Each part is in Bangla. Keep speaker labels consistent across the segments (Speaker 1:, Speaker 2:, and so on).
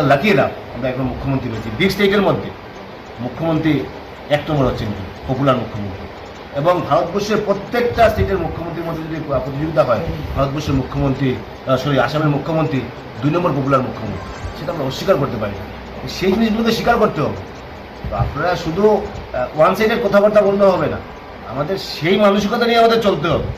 Speaker 1: আর লাকি এনাফ আমরা এখন মুখ্যমন্ত্রী পেয়েছি বিগ স্টেটের মধ্যে মুখ্যমন্ত্রী এক নম্বর হচ্ছেন পপুলার মুখ্যমন্ত্রী। এবং ভারতবর্ষের প্রত্যেকটা স্টেটের মুখ্যমন্ত্রীর মধ্যে যদি প্রতিযোগিতা হয়, ভারতবর্ষের মুখ্যমন্ত্রী সরি আসামের মুখ্যমন্ত্রী দুই নম্বর পপুলার মুখ্যমন্ত্রী, সেটা আমরা অস্বীকার করতে পারি না। সেই জিনিসগুলোকে স্বীকার করতে হবে। তো আপনারা শুধু ওয়ান সাইডের কথাবার্তা বললে হবে না, আমাদের সেই মানসিকতা নিয়ে আমাদের চলতে হবে।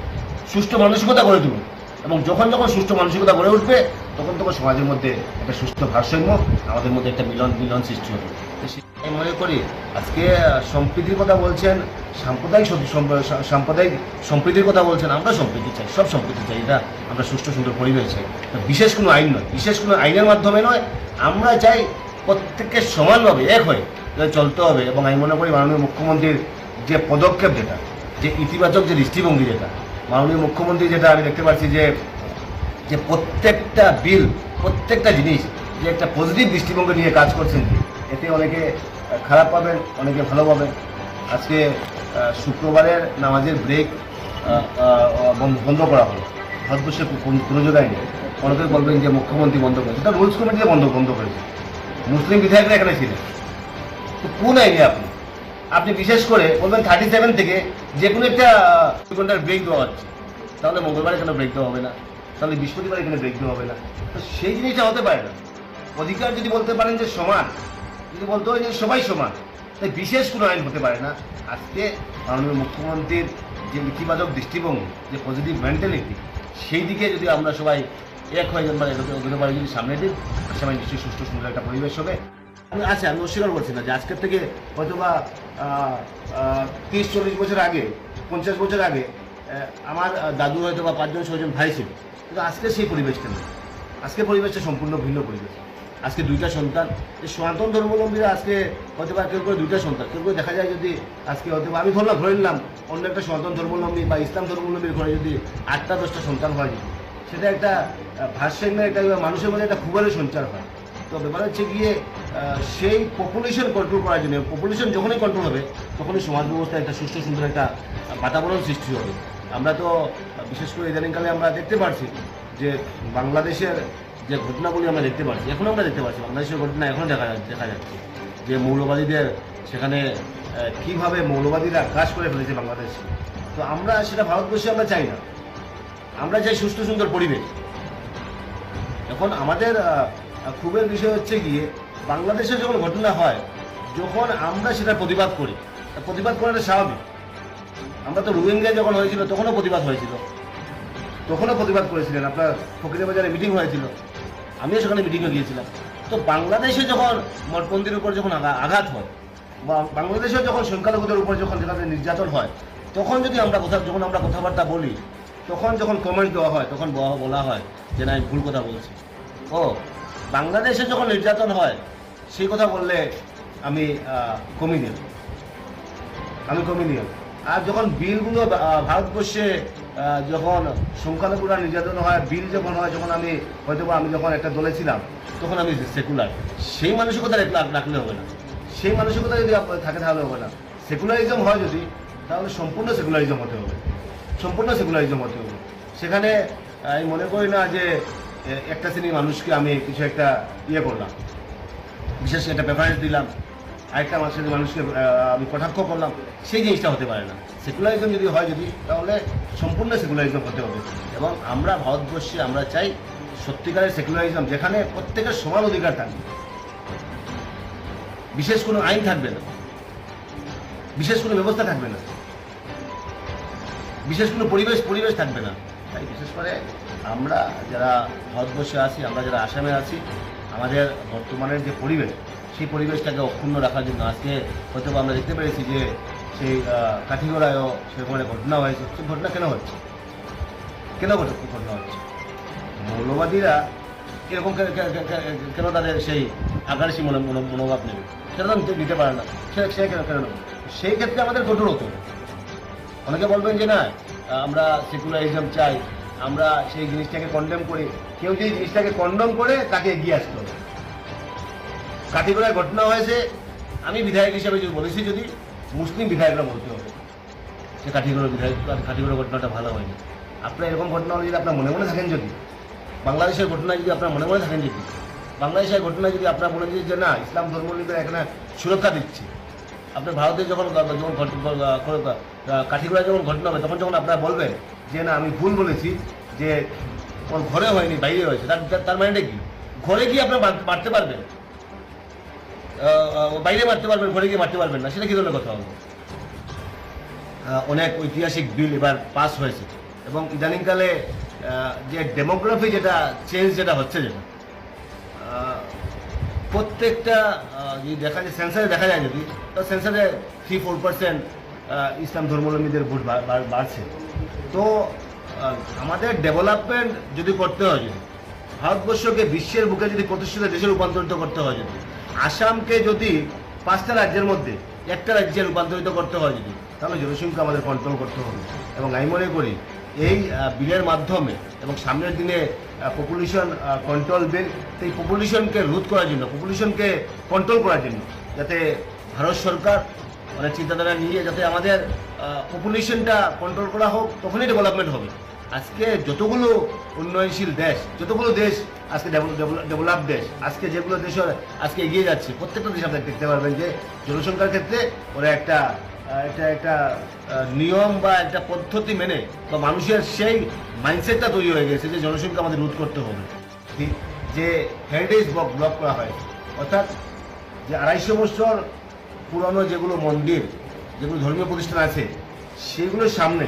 Speaker 1: সুষ্ঠু মানসিকতা করে তুলুন। এবং যখন যখন সুষ্ঠু মানসিকতা গড়ে উঠবে, তখন তখন সমাজের মধ্যে একটা সুস্থ ভারসাম্য, আমাদের মধ্যে একটা মিলন মিলন সৃষ্টি হবে। আমি মনে করি আজকে সম্প্রীতির কথা বলছেন, সাম্প্রদায়িক সাম্প্রদায়িক সম্প্রীতির কথা বলছেন, আমরা সম্প্রীতি চাই, সব সম্প্রীতি চাই, এটা আমরা সুষ্ঠু, সুন্দর পরিবেশ চাই। বিশেষ কোনো আইন নয়, বিশেষ কোনো আইনের মাধ্যমে নয়, আমরা চাই প্রত্যেককে সমানভাবে এক হয়ে চলতে হবে। এবং আমি মনে করি মাননীয় মুখ্যমন্ত্রীর যে পদক্ষেপ যেটা, যে ইতিবাচক যে দৃষ্টিভঙ্গি যেটা মাননীয় মুখ্যমন্ত্রী যেটা আমি দেখতে পাচ্ছি যে যে প্রত্যেকটা বিল, প্রত্যেকটা জিনিস যে একটা পজিটিভ দৃষ্টিভঙ্গি নিয়ে কাজ করছেন, এতে অনেকে খারাপ পাবেন, অনেকে ভালো পাবেন। আজকে শুক্রবারের নামাজের ব্রেক বন্ধ করা হলো। ভারতবর্ষের কোন- জায়গায় নেই। অনেকে বলবেন যে মুখ্যমন্ত্রী বন্ধ করেছে। এটা রুলস কমিটিতে বন্ধ বন্ধ করেছে। মুসলিম বিধায়করা এখানে ছিলেন। তো কোন আইনে আপনি? আপনি বিশেষ করে বলবেন থার্টি সেভেন থেকে যে কোনো একটা আহ, ঘণ্টার ব্রেক দেওয়া হচ্ছে। তাহলে মঙ্গলবারে কেন ব্রেক দেওয়া হবে না। তাহলে বৃহস্পতিবার এখানে ব্রেক দেওয়া হবে না। তো সেই জিনিসটা হতে পারে না। অধিকার যদি বলতে পারেন যে সমান যদি বলতে হয় যে সবাই সমান তাই বিশেষ কোনো আইন হতে পারে না। আজকে মাননীয় মুখ্যমন্ত্রীর যে ইতিবাচক দৃষ্টিভঙ্গি যে পজিটিভ মেন্টালিটি সেই দিকে যদি আমরা সবাই এক হয়ে যান এরকম এগোতে পারি যদি সামনে দিন আসামে নিশ্চয়ই সুষ্ঠু সুন্দর একটা পরিবেশ হবে। আমি আচ্ছা আমি অস্বীকার করছি না যে আজকের থেকে হয়তো বা তিরিশ, চল্লিশ বছর আগে, পঞ্চাশ বছর আগে আমার দাদু হয়তো বা পাঁচজন ছজন ভাই ছিল। কিন্তু আজকে সেই পরিবেশটা নেই। আজকে পরিবেশটা সম্পূর্ণ ভিন্ন পরিবেশ। আজকে দুইটা সন্তান। এই সনাতন ধর্মাবলম্বীরা আজকে হয়তো বা কেউ করে দুইটা সন্তান। কেউ করে দেখা যায় যদি আজকে হয়তো আমি ধরলাম, ধরে নিলাম, অন্য একটা সনাতন ধর্মাবলম্বী বা ইসলাম ধর্মাবলম্বীর ঘরে যদি আটটা, দশটা সন্তান হয়, সেটা একটা ভারসাম্যের একটা মানুষের মধ্যে একটা খুবারের সঞ্চার হয়। তো ব্যাপার হচ্ছে গিয়ে সেই পপুলেশন কন্ট্রোল করার জন্য পপুলেশন যখনই কন্ট্রোল হবে, তখনই সমাজ ব্যবস্থায় একটা সুস্থ সুন্দর একটা বাতাবরণ সৃষ্টি হবে। আমরা তো, বিশেষ করে ইদানিংকালে আমরা দেখতে পারছি যে বাংলাদেশের যে ঘটনাগুলি আমরা দেখতে পাচ্ছি এখনও আমরা দেখতে পাচ্ছি বাংলাদেশের ঘটনা এখনও দেখা যা- দেখা যাচ্ছে। যে মৌলবাদীদের সেখানে কীভাবে মৌলবাদীরা কাজ করে ফেলেছে বাংলাদেশে। তো আমরা সেটা ভারতবর্ষে আমরা চাই না। আমরা চাই সুস্থ সুন্দর পরিবেশ। এখন আমাদের ক্ষোভের বিষয় হচ্ছে গিয়ে, বাংলাদেশে যখন ঘটনা হয়, যখন আমরা সেটা প্রতিবাদ করি প্রতিবাদ করাটা স্বাভাবিক। আমরা তো রোহিঙ্গা যখন হয়েছিল, তখনও প্রতিবাদ হয়েছিল। তখনও প্রতিবাদ করেছিলেন, আপনার ফকিরের বাজারে মিটিং হয়েছিল। আমিও সেখানে মিটিংয়ে গিয়েছিলাম। তো বাংলাদেশে যখন মঠপন্থীর উপর যখন আঘাত হয়, বা বাংলাদেশে যখন সংখ্যালঘুদের উপর যখন যেখানে নির্যাতন হয়, তখন যদি আমরা কথা যখন আমরা কথাবার্তা বলি, তখন যখন কমেন্ট দেওয়া হয়, তখন বলা হয় যে না, আমি ভুল কথা বলছি। ও বাংলাদেশে যখন নির্যাতন হয়, সেই কথা বললে আমি দেব আমি কমিয়ে নিলাম আর যখন বিলগুলো ভারতবর্ষে যখন সংখ্যালঘুরা নির্যাতন হয়, বিল যখন হয়, যখন আমি হয়তো আমি যখন একটা দলে ছিলাম, তখন আমি সেকুলার। সেই মানসিকতা রাখলে রাখলে হবে না। সেই মানসিকতা যদি থাকে তাহলে হবে না। সেকুলারিজম হয় যদি, তাহলে সম্পূর্ণ সেকুলারিজম হতে হবে। সম্পূর্ণ সেকুলারিজম হতে হবে। সেখানে আমি মনে করি না যে একটা শ্রেণির মানুষকে আমি কিছু একটা ইয়ে করলাম। বিশেষ একটা প্রেফারেন্স দিলাম। আরেকটা মানুষের মানুষকে আমি কটাক্ষ করলাম। সেই জিনিসটা হতে পারে না। সেকুলারিজম যদি হয়, যদি, তাহলে সম্পূর্ণ সেকুলারিজম হতে হবে। এবং আমরা ভারতবর্ষে, আমরা চাই সত্যিকারের সেকুলারিজম যেখানে প্রত্যেকের সমান অধিকার থাকবে। বিশেষ কোনো আইন থাকবে না। বিশেষ কোনো ব্যবস্থা থাকবে না। বিশেষ কোনো পরিবেশ পরিবেশ থাকবে না। তাই বিশেষ করে আমরা যারা ভারতবর্ষে আছি, আমরা যারা আসামে আছি, আমাদের বর্তমানের যে পরিবেশ, সেই পরিবেশটাকে অক্ষুণ্ণ রাখার জন্য আজকে হয়তো আমরা দেখতে পেরেছি যে সেই কাঠিগড়ায়ও সেরকম একটা ঘটনা হয়েছে। সেই ঘটনা কেন হচ্ছে? কেন ঘট- ঘটনা হচ্ছে? মৌলবাদীরা এরকম কেন তাদের সেই মনো, মনো- মনোভাব নেবে? সেটা তো নিতে- পারে না। সে সে কেন কেন সেই ক্ষেত্রে আমাদের কঠোর হতে অনেকে বলবেন যে না আমরা সেকুলারিজম চাই, আমরা সেই জিনিসটাকে কন্ডেম করি। কেউ যে জিনিসটাকে কন্ডম করে, তাকে এগিয়ে আসতে হবে। কাঠিগড়ায় ঘটনা হয়েছে, আমি বিধায়ক হিসাবে যদি বলেছি, যদি মুসলিম বিধায়করা বলতে হবে, সে কাঠিগড়ের বিধায়ক, কাঠিগড়ের ঘটনাটা ভালো হয়নি। আপনার এরকম ঘটনা হলে যদি আপনার মনে মনে থাকেন যদি, বাংলাদেশের ঘটনা যদি আপনার মনে মনে থাকেন যদি, বাংলাদেশের ঘটনা যদি আপনার বলে দিয়ে যে, না, ইসলাম ধর্মীয়দের এখানে সুরক্ষা দিচ্ছে। আপনার ভারতে যখন যখন ঘট- যখন ঘটনা হবে, তখন যখন আপনারা বলবেন যে, না, আমি ভুল বলেছি, যে ওর ঘরে হয়নি, বাইরে হয়েছে, তার, তার- মানেটা কি? ঘরে গিয়ে আপনার মারতে পারবেন। বাইরে মারতে পারবেন, ঘরে গিয়ে মারতে পারবেন না, সেটা কি ধরনের কথা হবে? অনেক ঐতিহাসিক বিল এবার পাস হয়েছে এবং ইদানিংকালে যে ডেমোগ্রাফি যেটা, চেঞ্জ যেটা হচ্ছে যেটা প্রত্যেকটা যদি দেখা যায় সেন্সারে দেখা যায় যদি, তো সেন্সারে থ্রি ফোর পার্সেন্ট ইসলাম ধর্মাবলম্বীদের ভোট বাড়ছে। তো আমাদের ডেভেলপমেন্ট যদি করতে হয় যদি, ভারতবর্ষকে বিশ্বের বুকে যদি প্রতিষ্ঠিত দেশে রূপান্তরিত করতে হয় যদি, আসামকে যদি পাঁচটা রাজ্যের মধ্যে একটা রাজ্যে রূপান্তরিত করতে হয় যদি, তাহলে জনসংখ্যা আমাদের কন্ট্রোল করতে হবে। এবং আমি মনে করি এই বিলের মাধ্যমে এবং সামনের দিনে পপুলেশন কন্ট্রোল বিল এই পপুলেশনকে রোধ করার জন্য পপুলেশনকে কন্ট্রোল করার জন্য, যাতে ভারত সরকার অনেক চিন্তাধারা নিয়ে যাতে আমাদের পপুলেশনটা কন্ট্রোল করা হোক, তখনই ডেভেলপমেন্ট হবে। আজকে যতগুলো উন্নয়নশীল দেশ, যতগুলো দেশ আজকে ডেভেলপ দেশ, আজকে যেগুলো দেশ আজকে এগিয়ে যাচ্ছে, প্রত্যেকটা দেশ আপনি দেখতে পারবেন যে জনসংখ্যার ক্ষেত্রে ওরা একটা আহ, একটা নিয়ম বা একটা পদ্ধতি মেনে বা মানুষের সেই মাইন্ডসেটটা তৈরি হয়ে গেছে যে জনসংখ্যা আমাদের রোধ করতে হবে। যে হেরিটেজ ব্লক ব্লক করা হয় অর্থাৎ যে আড়াইশো বছর পুরনো যেগুলো মন্দির যেগুলো ধর্মীয় প্রতিষ্ঠান আছে সেগুলোর সামনে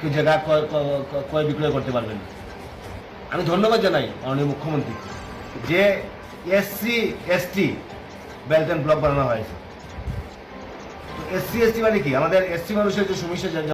Speaker 1: কেউ জায়গা ক্রয় ক্রয়- ক্রয় বিক্রয় করতে পারবেন আমি ধন্যবাদ জানাই মাননীয় মুখ্যমন্ত্রী যে SC ST belt and block বানানো হয়েছে। এসসি এসটি মানে কি? আমাদের এসসি মানুষের যে সমস্যা